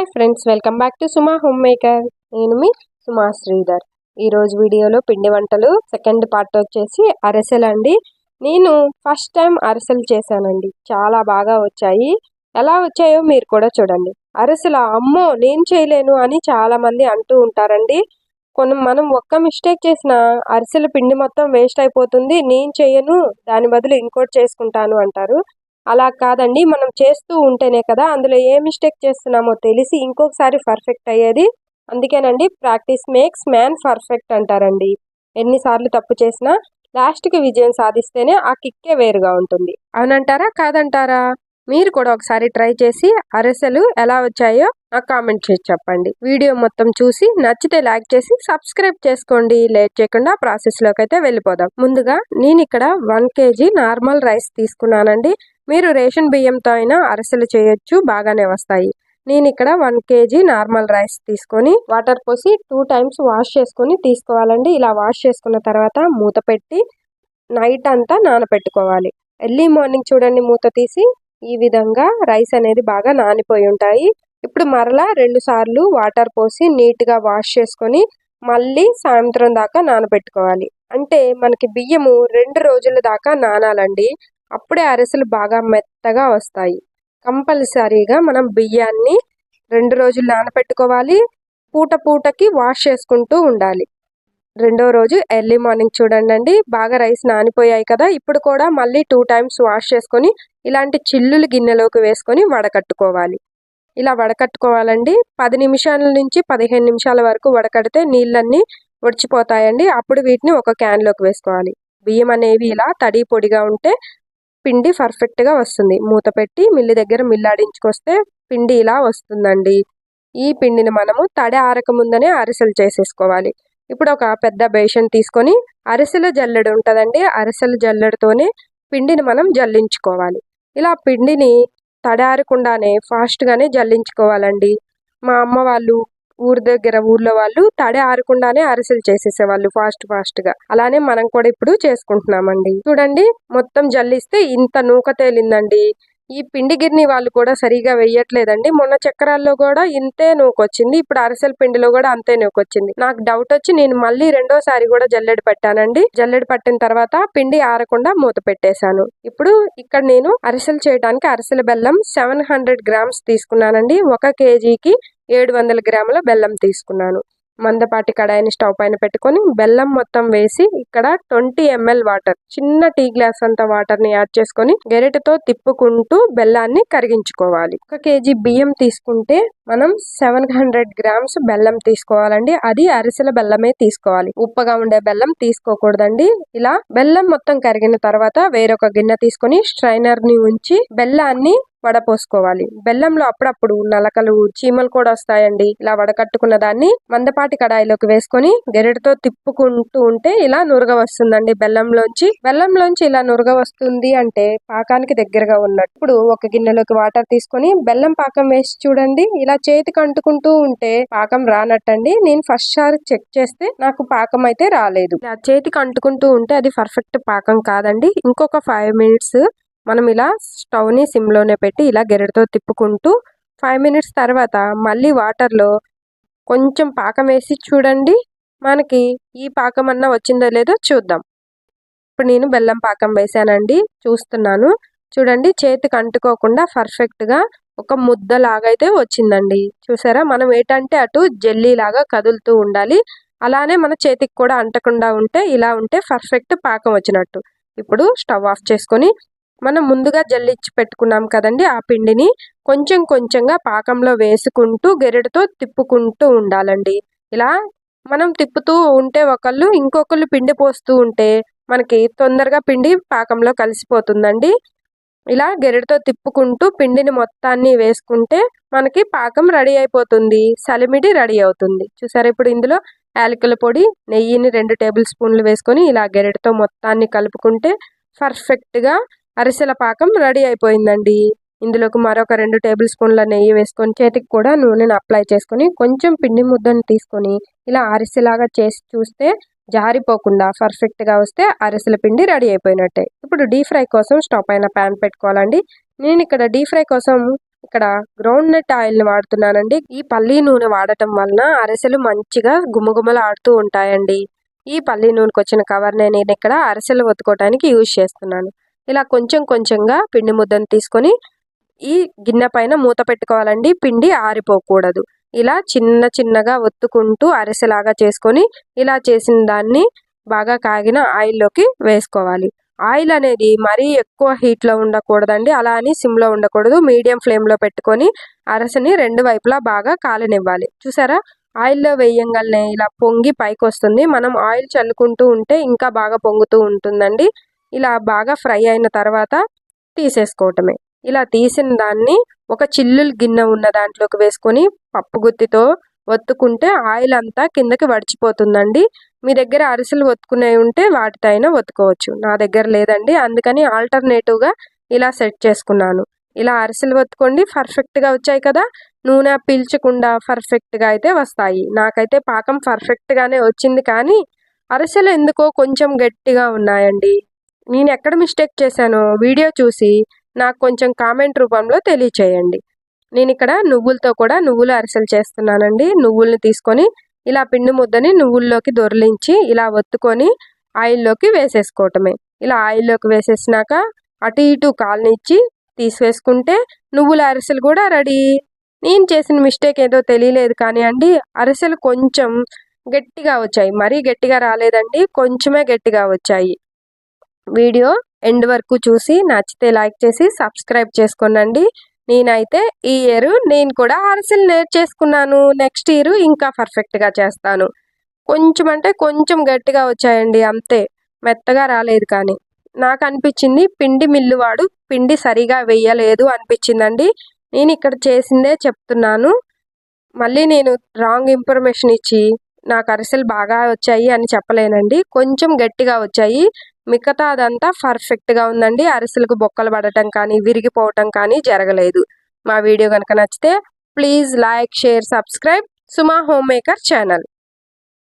Hi friends welcome back to Suma home maker నేను మీ సుమా శ్రీధర్. ఈరోజు వీడియోలో పిండి వంటలు సెకండ్ పార్ట్ వచ్చేసి అరిసెలు అండి. నేను ఫస్ట్ టైం అరిసెలు చేశానండి. చాలా బాగా వచ్చాయి. ఎలా వచ్చాయో మీరు కూడా చూడండి. అరిసెలు అమ్మో నేను చేయలేను అని చాలామంది అంటూ ఉంటారండి. కొన్ని మనం ఒక్క మిస్టేక్ చేసిన అరిసెల పిండి మొత్తం వేస్ట్ అయిపోతుంది. నేను చేయను దాని బదులు ఇంకోటి చేసుకుంటాను అంటారు. అలా కాదండి. మనం చేస్తూ ఉంటేనే కదా అందులో ఏ మిస్టేక్ చేస్తున్నామో తెలిసి ఇంకొకసారి పర్ఫెక్ట్ అయ్యేది. అందుకేనండి ప్రాక్టీస్ మేక్స్ మ్యాన్ పర్ఫెక్ట్ అంటారండి. ఎన్నిసార్లు తప్పు చేసినా లాస్ట్కి విజయం సాధిస్తేనే ఆ కిక్కే వేరుగా ఉంటుంది. అవునంటారా? కాదంటారా? మీరు కూడా ఒకసారి ట్రై చేసి అరిసెలు ఎలా వచ్చాయో నాకు కామెంట్ చేసి చెప్పండి. వీడియో మొత్తం చూసి నచ్చితే లైక్ చేసి సబ్స్క్రైబ్ చేసుకోండి. లేట్ చేయకుండా ప్రాసెస్లోకి అయితే వెళ్ళిపోదాం. ముందుగా నేను ఇక్కడ వన్ కేజీ నార్మల్ రైస్ తీసుకున్నానండి. మీరు రేషన్ బియ్యంతో అయినా అరిసెలు చేయొచ్చు బాగానే వస్తాయి. నేను ఇక్కడ వన్ కేజీ నార్మల్ రైస్ తీసుకొని వాటర్ పోసి టూ టైమ్స్ వాష్ చేసుకొని తీసుకోవాలండి. ఇలా వాష్ చేసుకున్న తర్వాత మూత పెట్టి నైట్ అంతా నానబెట్టుకోవాలి ఎర్లీ మార్నింగ్ చూడండి మూత తీసి ఈ విధంగా రైస్ అనేది బాగా నానిపోయి ఉంటాయి. ఇప్పుడు మరలా రెండు సార్లు వాటర్ పోసి నీట్గా వాష్ చేసుకొని మళ్ళీ సాయంత్రం దాకా నానబెట్టుకోవాలి అంటే మనకి బియ్యము రెండు రోజుల దాకా నానాలండి. అప్పుడే అరిసెలు బాగా మెత్తగా వస్తాయి. కంపల్సరీగా మనం బియ్యాన్ని రెండు రోజులు నానబెట్టుకోవాలి పూట పూటకి వాష్ చేసుకుంటూ ఉండాలి. రెండో రోజు ఎర్లీ మార్నింగ్ చూడండి అండి బాగా రైస్ నానిపోయాయి కదా. ఇప్పుడు కూడా మళ్ళీ టూ టైమ్స్ వాష్ చేసుకొని ఇలాంటి చిల్లులు గిన్నెలోకి వేసుకొని వడకట్టుకోవాలి. ఇలా వడకట్టుకోవాలండి. పది నిమిషాల నుంచి పదిహేను నిమిషాల వరకు వడకడితే నీళ్ళన్నీ ఒడిచిపోతాయండి. అప్పుడు వీటిని ఒక క్యాన్లోకి వేసుకోవాలి. బియ్యం అనేవి ఇలా తడి పొడిగా ఉంటే పిండి పర్ఫెక్ట్గా వస్తుంది. మూత పెట్టి మిల్లి దగ్గర మిల్లాడించుకొస్తే పిండి ఇలా వస్తుందండి. ఈ పిండిని మనము తడి ఆరకముందనే అరిసెలు చేసేసుకోవాలి. ఇప్పుడు ఒక పెద్ద బేషన్ తీసుకొని అరిసెల జల్లెడు ఉంటుందండి. అరిసెల జల్లెడతోనే పిండిని మనం జల్లించుకోవాలి. ఇలా పిండిని తడారకుండానే ఫాస్ట్గానే జల్లించుకోవాలండి. మా అమ్మ వాళ్ళు ఊరి దగ్గర ఊర్లో వాళ్ళు తడి ఆరకుండానే అరిసెలు చేసేసేవాళ్ళు ఫాస్ట్ ఫాస్ట్గా అలానే మనం కూడా ఇప్పుడు చేసుకుంటున్నామండి. చూడండి మొత్తం జల్లిస్తే ఇంత నూక తేలిందండి. ఈ పిండి గిర్ని వాళ్ళు కూడా సరిగా వెయ్యట్లేదండి మొన్న చక్రాల్లో కూడా ఇంతే నూకొచ్చింది. ఇప్పుడు అరిసెల పిండిలో కూడా అంతే నూకొచ్చింది. నాకు డౌట్ వచ్చి నేను మళ్ళీ రెండోసారి కూడా జల్లెడ పెట్టానండి. జల్లెడ పట్టిన తర్వాత పిండి ఆరకుండా మూత పెట్టేశాను. ఇప్పుడు ఇక్కడ నేను అరిసెలు చేయడానికి అరిసెల బెల్లం సెవెన్ హండ్రెడ్ గ్రామ్స్ తీసుకున్నానండి. ఒక కేజీకి ఏడు వందల గ్రాముల బెల్లం తీసుకున్నాను. మందపాటి కడాయిని స్టవ్ పైన పెట్టుకొని బెల్లం మొత్తం వేసి ఇక్కడ ట్వంటీ ఎంఎల్ వాటర్ చిన్న టీ గ్లాస్ అంత వాటర్ని యాడ్ చేసుకొని గెరెటతో తిప్పుకుంటూ బెల్లాన్ని కరిగించుకోవాలి. ఒక కేజీ బియ్యం తీసుకుంటే మనం సెవెన్ హండ్రెడ్ గ్రామ్స్ బెల్లం తీసుకోవాలండి. అది అరిసెల బెల్లమే తీసుకోవాలి. ఉప్పగా ఉండే బెల్లం తీసుకోకూడదండి. ఇలా బెల్లం మొత్తం కరిగిన తర్వాత వేరొక గిన్నె తీసుకొని స్ట్రైనర్ని ఉంచి బెల్లాన్ని వడపోసుకోవాలి బెల్లంలో అప్పుడప్పుడు నలకలు చీమలు కూడా వస్తాయండి. ఇలా వడకట్టుకున్న దాన్ని మందపాటి కడాయిలోకి వేసుకొని గెరెడతో తిప్పుకుంటూ ఉంటే ఇలా నురగ వస్తుందండి బెల్లంలోంచి. బెల్లంలోంచి ఇలా నురగ వస్తుంది అంటే పాకానికి దగ్గరగా ఉన్నట్టు. ఇప్పుడు ఒక గిన్నెలోకి వాటర్ తీసుకొని బెల్లం పాకం వేసి చూడండి. ఇలా చేతికి అంటుకుంటూ ఉంటే పాకం రానట్టండి. నేను ఫస్ట్ సారి చెక్ చేస్తే నాకు పాకం అయితే రాలేదు. ఇలా చేతికి అంటుకుంటూ ఉంటే అది పర్ఫెక్ట్ పాకం కాదండి. ఇంకొక ఫైవ్ మినిట్స్ మనం ఇలా స్టవ్ని సిమ్లోనే పెట్టి ఇలా గెరటితో తిప్పుకుంటూ ఫైవ్ మినిట్స్ తర్వాత మళ్ళీ వాటర్లో కొంచెం పాకం వేసి చూడండి. మనకి ఈ పాకం అన్నా వచ్చిందో లేదో చూద్దాం. ఇప్పుడు నేను బెల్లం పాకం వేసానండి. చూస్తున్నాను. చూడండి చేతికి అంటుకోకుండా పర్ఫెక్ట్గా ఒక ముద్దలాగైతే వచ్చిందండి. చూసారా? మనం ఏంటంటే అటు జెల్లీ లాగా కదులుతూ ఉండాలి. అలానే మన చేతికి కూడా అంటకుండా ఉంటే ఇలా ఉంటే పర్ఫెక్ట్ పాకం వచ్చినట్టు. ఇప్పుడు స్టవ్ ఆఫ్ చేసుకొని మనం ముందుగా జల్లిచ్చి పెట్టుకున్నాం కదండి ఆ పిండిని కొంచెం కొంచెంగా పాకంలో వేసుకుంటూ గెరెడతో తిప్పుకుంటూ ఉండాలండి. ఇలా మనం తిప్పుతూ ఉంటే ఒకళ్ళు ఇంకొకళ్ళు పిండి పోస్తూ ఉంటే మనకి తొందరగా పిండి పాకంలో కలిసిపోతుందండి. ఇలా గెరెడతో తిప్పుకుంటూ పిండిని మొత్తాన్ని వేసుకుంటే మనకి పాకం రెడీ అయిపోతుంది సలిమిడి రెడీ అవుతుంది. చూసారా ఇప్పుడు ఇందులో యాలకుల పొడి నెయ్యిని రెండు టేబుల్ స్పూన్లు వేసుకొని ఇలా గెరెడతో మొత్తాన్ని కలుపుకుంటే పర్ఫెక్ట్గా అరిసెల పాకం రెడీ అయిపోయిందండి. ఇందులోకి మరొక రెండు టేబుల్ స్పూన్ల నెయ్యి వేసుకొని చేతికి కూడా నూనెను అప్లై చేసుకొని కొంచెం పిండి ముద్దను తీసుకొని ఇలా అరిసెలాగా చేసి చూస్తే జారిపోకుండా పర్ఫెక్ట్గా వస్తే అరిసెల పిండి రెడీ అయిపోయినట్టే. ఇప్పుడు డీప్ ఫ్రై కోసం స్టవ్ పైన ప్యాన్ పెట్టుకోవాలండి. నేను ఇక్కడ డీప్ ఫ్రై కోసం ఇక్కడ గ్రౌండ్ నట్ ఆయిల్ని వాడుతున్నానండి. ఈ పల్లి నూనె వాడటం వలన అరిసెలు మంచిగా గుమగుమలాడుతూ ఉంటాయండి. ఈ పల్లి నూనెకి వచ్చిన కవర్ని నేను ఇక్కడ అరిసెలు ఒత్తుకోవడానికి యూజ్ చేస్తున్నాను. ఇలా కొంచెం కొంచెంగా పిండి ముద్దను తీసుకొని ఈ గిన్నె పైన మూత పెట్టుకోవాలండి. పిండి ఆరిపోకూడదు. ఇలా చిన్న చిన్నగా ఒత్తుకుంటూ అరిసెలాగా చేసుకొని ఇలా చేసిన దాన్ని బాగా కాగిన ఆయిల్లోకి వేసుకోవాలి. ఆయిల్ అనేది మరీ ఎక్కువ హీట్లో ఉండకూడదండి. అలా అని సిమ్లో ఉండకూడదు. మీడియం ఫ్లేమ్లో పెట్టుకొని అరసని రెండు వైపులా బాగా కాలనివ్వాలి. చూసారా? ఆయిల్లో వేయంగానే ఇలా పొంగి పైకి వస్తుంది మనం ఆయిల్ చల్లుకుంటూ ఉంటే ఇంకా బాగా పొంగుతూ ఉంటుందండి. ఇలా బాగా ఫ్రై అయిన తర్వాత తీసేసుకోవటమే. ఇలా తీసిన దాన్ని ఒక చిల్లులు గిన్నె ఉన్న దాంట్లోకి వేసుకొని పప్పు గుత్తితో ఒత్తుకుంటే ఆయిల్ అంతా కిందకి వడిచిపోతుందండి. మీ దగ్గర అరిసెలు ఒత్తుకునే ఉంటే వాటితో అయినా ఒత్తుకోవచ్చు. నా దగ్గర లేదండి. అందుకని ఆల్టర్నేటివ్గా ఇలా సెట్ చేసుకున్నాను. ఇలా అరిసెలు ఒత్తుకోండి పర్ఫెక్ట్గా వచ్చాయి కదా. నూనె పీల్చకుండా పర్ఫెక్ట్గా అయితే వస్తాయి. నాకైతే పాకం పర్ఫెక్ట్గానే వచ్చింది కానీ అరిసెలు ఎందుకో కొంచెం గట్టిగా ఉన్నాయండి. నేను ఎక్కడ మిస్టేక్ చేశానో వీడియో చూసి నాకు కొంచెం కామెంట్ రూపంలో తెలియచేయండి. నేను ఇక్కడ నువ్వులతో కూడా నువ్వులు అరిసెలు చేస్తున్నానండి. నువ్వుల్ని తీసుకొని ఇలా పిండి ముద్దని నువ్వుల్లోకి దొరిలించి ఇలా ఒత్తుకొని ఆయిల్లోకి వేసేసుకోవటమే. ఇలా ఆయిల్లోకి వేసేసినాక అటు ఇటు కాలనిచ్చి తీసివేసుకుంటే నువ్వుల అరిసెలు కూడా రెడీ. నేను చేసిన మిస్టేక్ ఏదో తెలియలేదు కానీ అండి అరిసెలు కొంచెం గట్టిగా వచ్చాయి. మరీ గట్టిగా రాలేదండి కొంచెమే గట్టిగా వచ్చాయి. వీడియో ఎండ్ వరకు చూసి నచ్చితే లైక్ చేసి సబ్స్క్రైబ్ చేసుకోనండి. నేనైతే ఈ ఇయర్ నేను కూడా అరిసెలు నేర్చేసుకున్నాను నెక్స్ట్ ఇయర్ ఇంకా పర్ఫెక్ట్గా చేస్తాను. కొంచెం అంటే కొంచెం గట్టిగా వచ్చాయండి అంతే. మెత్తగా రాలేదు కానీ. నాకు అనిపించింది పిండి మిల్లు వాడు పిండి సరిగా వేయలేదు అనిపించిందండి. నేను ఇక్కడ చేసిందే చెప్తున్నాను. మళ్ళీ నేను రాంగ్ ఇన్ఫర్మేషన్ ఇచ్చి నాకు అరిసెలు బాగా వచ్చాయి అని చెప్పలేనండి. కొంచెం గట్టిగా వచ్చాయి. మిగతా అదంతా పర్ఫెక్ట్గా ఉందండి. అరిసెలకు బొక్కలు పడటం కానీ విరిగిపోవటం కానీ జరగలేదు. మా వీడియో కనుక నచ్చితే please like share subscribe Suma home maker channel.